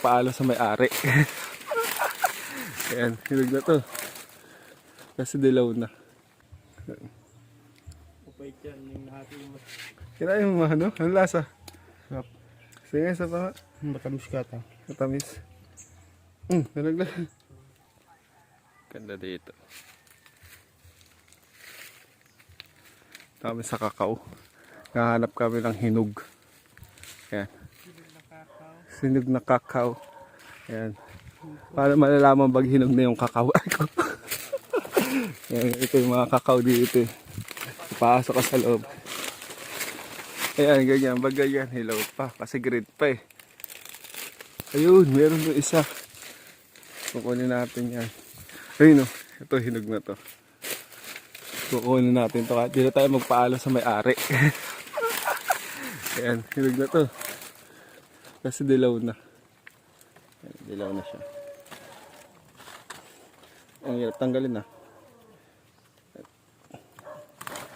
magpaalam sa may-ari. Ayan, hinog na to. Kasi dilaw na. Upay yan, yung nahati mo. Kinain mo ano? Anong lasa? Sarap. Sige, isa pa nga. Matamis ka ta. Matamis. Hmm, hinog na. Ganda dito. Dami sa kakao. Nahanap kami ng hinog. Ayan. Sinog na kakao. Ayan. Para malalaman pag hinog na yung kakao. Ayan, ito yung mga kakao dito. eh. Pasok ka sa loob. Ayan, ganyan. Pag ganyan, hilaw pa. Kasi green pa eh. Ayun, meron doon isa. Kukunin natin yan. Ayun o. Ito, hinog na to. Kukunin natin to. Kahit di na tayo magpaalam sa may-ari. Ayan, hinog na to. Kasi dilaw na. Dilaw na siya. Ang hirap tanggalin na.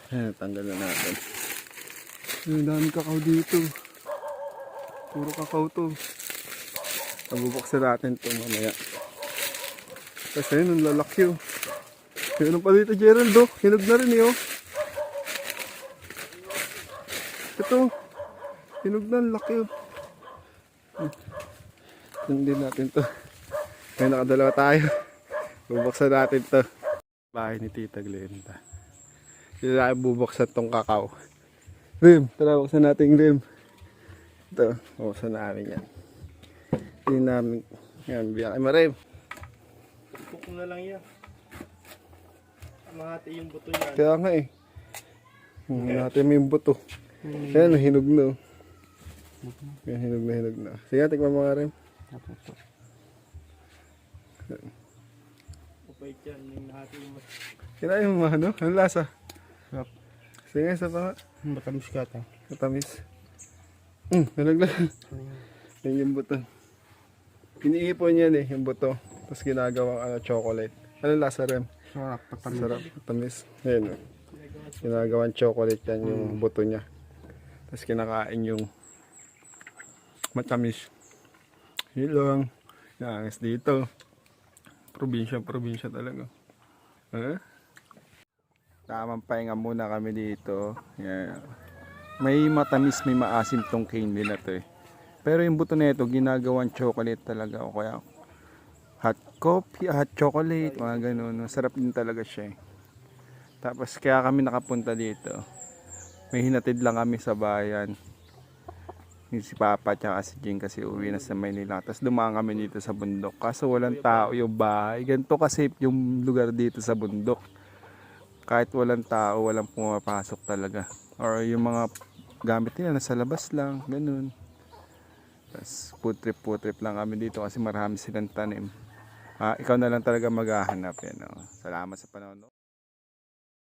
Ayan, tanggal na natin. Ang dami kakao dito. Puro kakao to. Nabubuksan natin ito mamaya. Kasi yun, ang lalaki oh. Meron pa dito, Gerald oh. Hinog na rin eh oh. Ito. Hinog na, ang laki oh. Hindi natin to. May nakadalawa tayo. Bubuksan natin to. Bahay ni Tita Glenda. Hindi tayo bubuksan tong kakao. Rim, tara buksan natin yung rim. Ito, buksan namin yan. Hindi namin, yan, biyak. Ay, marim. Cook na lang yan. Mahati yung buto yan. Kaya nga eh. Natin mo yung buto. Ayan, hinog na. Oh. Yan, hinog na, hinog na. Sige, tikman mo nga rin. Upay yung nahati mo. Kinain mo ano? Anong lasa? Sarap. Sige, isa pa nga. Matamis ka ta. Matamis. Hmm, hinog na. Yan yung buto. Iniipon yan eh, yung buto. Tapos ginagawang ano, chocolate. Anong lasa rin? Sarap, matamis. Sarap, matamis. Ayan. Ginagawang chocolate yan yung buto niya. Tapos kinakain yung matamis. Yun lang. Nangis dito. Probinsya, probinsya talaga. Eh? Tamang pahinga muna kami dito. Yan. May matamis, may maasim tong candy na to eh. Pero yung buto na ito, ginagawang chocolate talaga. O kaya hot coffee, hot chocolate, mga ganun. Masarap din talaga siya eh. Tapos kaya kami nakapunta dito. May hinatid lang kami sa bayan. Si Papa at si Jing kasi uwi na sa Maynila. Tapos dumaan kami dito sa bundok. Kaso walang tao yung bahay. Ganito kasi yung lugar dito sa bundok. Kahit walang tao, walang pumapasok talaga. Or yung mga gamit nila nasa labas lang. Ganun. Tapos food trip, food trip lang kami dito kasi marami silang tanim. Ah, ikaw na lang talaga maghahanap. Yan, oh. Salamat sa panonood.